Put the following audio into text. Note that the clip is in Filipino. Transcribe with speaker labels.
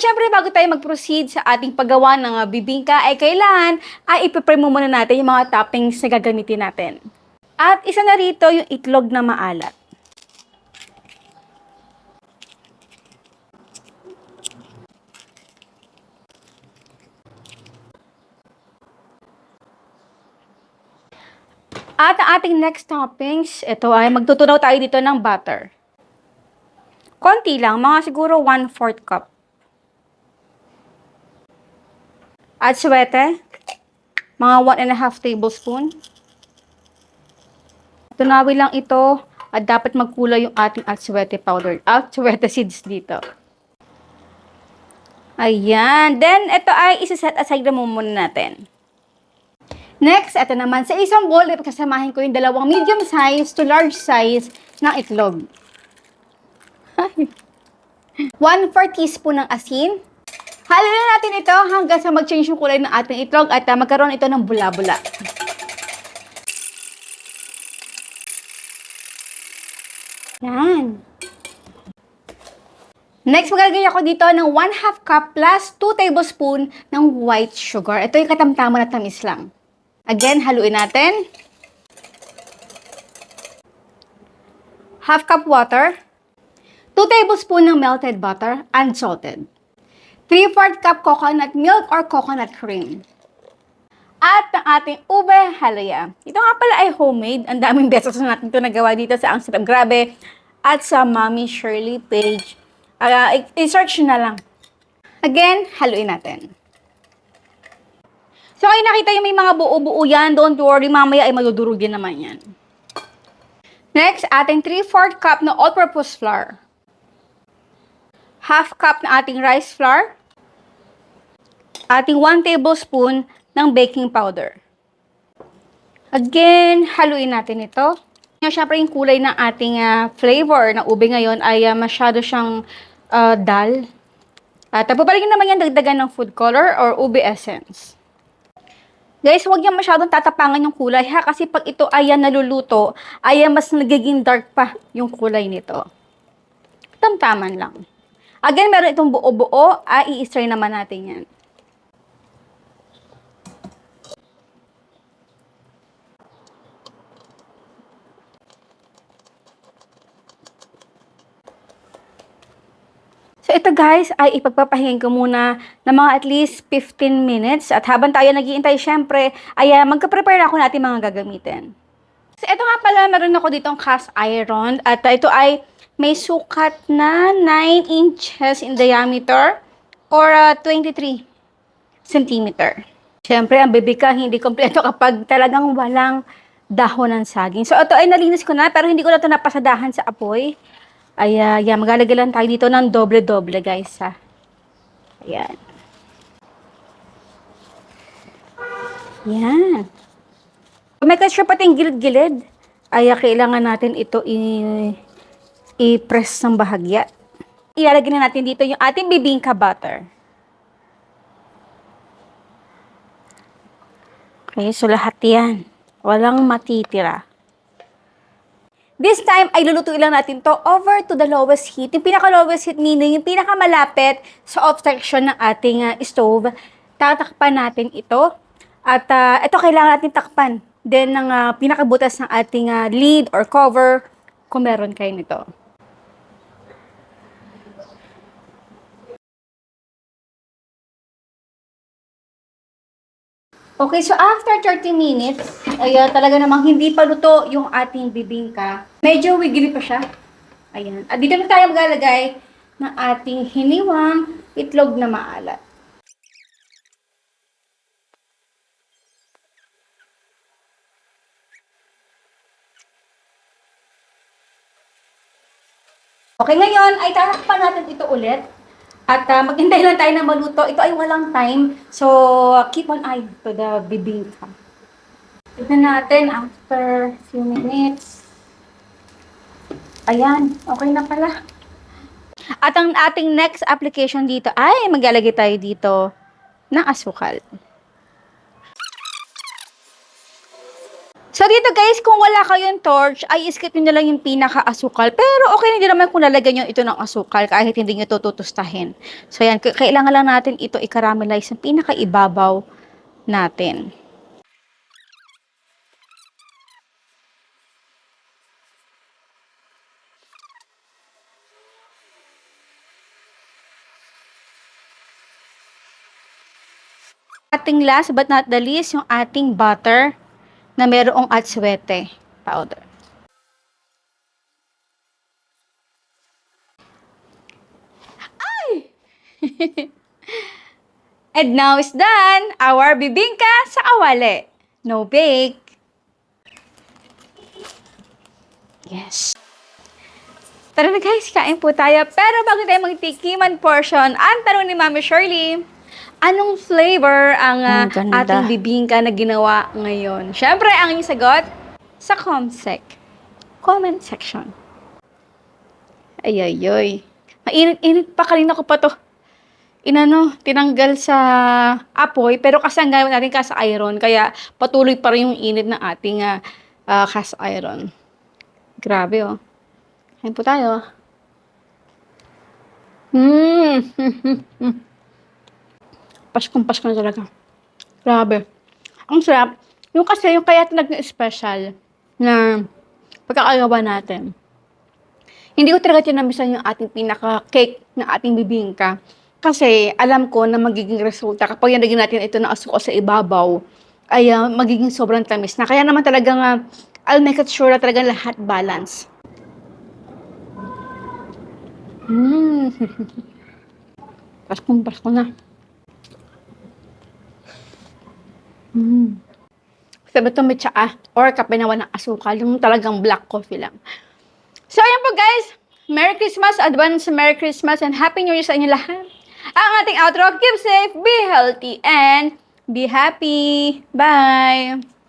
Speaker 1: syempre, bago tayo mag-proceed sa ating paggawa ng ah, bibingka, ay kailangan ay ipipreme mo muna natin yung mga toppings na gagamitin natin. At isa na rito yung itlog na maalat. At ang ating next toppings, ito ay magtutunaw tayo dito ng butter. Konti lang, mga siguro 1-4 cup. At suwete, mga 1 and a half tablespoon. Tunawin lang ito at dapat magkulay yung ating atsuete powder. Atsuete seeds dito. Ayan. Then, ito ay isa-set aside na muna natin. Next, ito naman. Sa isang bowl, kasamahin ko yung dalawang medium size to large size ng itlog. 1 4 teaspoon ng asin. Haluin natin ito hanggang sa mag-change yung kulay ng ating itlog at uh, magkaroon ito ng bula-bula. Yan. Next, magagay ako dito ng 1 half cup plus 2 tablespoon ng white sugar. Ito yung katamtaman na tamis lang. Again, haluin natin. Half cup water. 2 tablespoon ng melted butter, unsalted. 3-4 cup coconut milk or coconut cream. At ang ating ube halaya. Ito nga pala ay homemade. Ang daming beses na natin ito nagawa dito sa Ang Sarap Grabe at sa Mommy Shirley page. Uh, i-search na lang. Again, haluin natin. So, kayo nakita yung may mga buo-buo yan. Don't worry, mamaya ay madudurog din naman yan. Next, ating 3-4 cup na all-purpose flour. Half cup na ating rice flour. Ating 1 tablespoon ng baking powder. Again, haluin natin ito. Siyempre, yung kulay ng ating ah, flavor ng ube ngayon ay ah, masyado siyang ah, dal. At uh, papalagyan naman yan dagdagan ng food color or ube essence. Guys, huwag yung masyadong tatapangan yung kulay ha kasi pag ito ay naluluto, ay mas nagiging dark pa yung kulay nito. Tamtaman lang. Again, meron itong buo-buo, ay i-stir naman natin yan. So ito guys ay ipagpapahingan ko muna ng mga at least 15 minutes at habang tayo naghihintay syempre ay uh, magka-prepare ako natin mga gagamitin. So ito nga pala meron ako ditong cast iron at uh, ito ay may sukat na 9 inches in diameter or uh, 23 centimeter. Syempre ang bibika hindi kompleto kapag talagang walang dahon ng saging. So ito ay nalinis ko na pero hindi ko na ito napasadahan sa apoy. Ay, uh, yan, maglalagay lang tayo dito ng doble-doble, guys, ha. Ayan. Yan. Kung may kasya pating gilid-gilid, ay uh, kailangan natin ito i-press ng bahagya. Ilalagay na natin dito yung ating bibingka butter. Okay, so lahat yan. Walang matitira. This time, ay lulutuin lang natin to over to the lowest heat. Yung pinaka-lowest heat meaning yung pinakamalapit sa off section ng ating uh, stove. Tatakpan natin ito. At uh, ito kailangan natin takpan. Then, ng uh, pinakabutas ng ating uh, lid or cover kung meron kayo nito. Okay, so after 30 minutes, ay uh, talaga namang hindi pa luto yung ating bibingka. Medyo wiggly pa siya. Ayan. At dito na tayo maglalagay ng ating hiniwang itlog na maalat. Okay, ngayon ay tatakpan natin ito ulit. At uh, maghintay lang tayo na maluto. Ito ay walang time. So, keep an eye to the bibingka. Tignan natin after few minutes. Ayan, okay na pala. At ang ating next application dito ay maglalagay tayo dito ng asukal. So dito guys, kung wala kayong torch, ay skip nyo na lang yung pinaka-asukal. Pero okay din naman kung lalagyan nyo ito ng asukal kahit hindi nyo ito tutustahin. So yan, kailangan lang natin ito i-caramelize yung pinaka-ibabaw natin. Ating last but not the least, yung ating butter na merong atswete powder. Ay! And now is done, our bibingka sa awale. No bake. Yes. Tara na guys, kain po tayo. Pero bago tayo magtikiman portion, ang tanong ni Mami Shirley, anong flavor ang ah,
Speaker 2: Ang ganda.
Speaker 1: ating bibingka na ginawa ngayon? Siyempre, ang inyong sagot sa comsec. Comment section. Ay, ay, ay. Mainit-init pa kanina ko pa to. Inano, tinanggal sa apoy, pero kasi ang gamit natin cast iron, kaya patuloy pa rin yung init ng ating ah, ah, cast iron. Grabe, oh. Kain po tayo. Mmm! Paskong Pasko na talaga. Grabe. Ang sarap. Yung kasi, yung kaya nag-special na pagkakagawa natin. Hindi ko talaga tinamisan yung ating pinaka-cake na ating bibingka. Kasi alam ko na magiging resulta kapag yan natin ito na asuko sa ibabaw, ay ah, magiging sobrang tamis na. Kaya naman talagang uh, I'll make it sure na talagang lahat balance. Mmm. Paskong Pasko na. Mm. Sabi ito may tsaa or kape na walang asukal, yung talagang black coffee lang. So, ayan po guys. Merry Christmas, advance Merry Christmas, and Happy New Year sa inyo lahat. Ang ating outro, keep safe, be healthy, and be happy. Bye!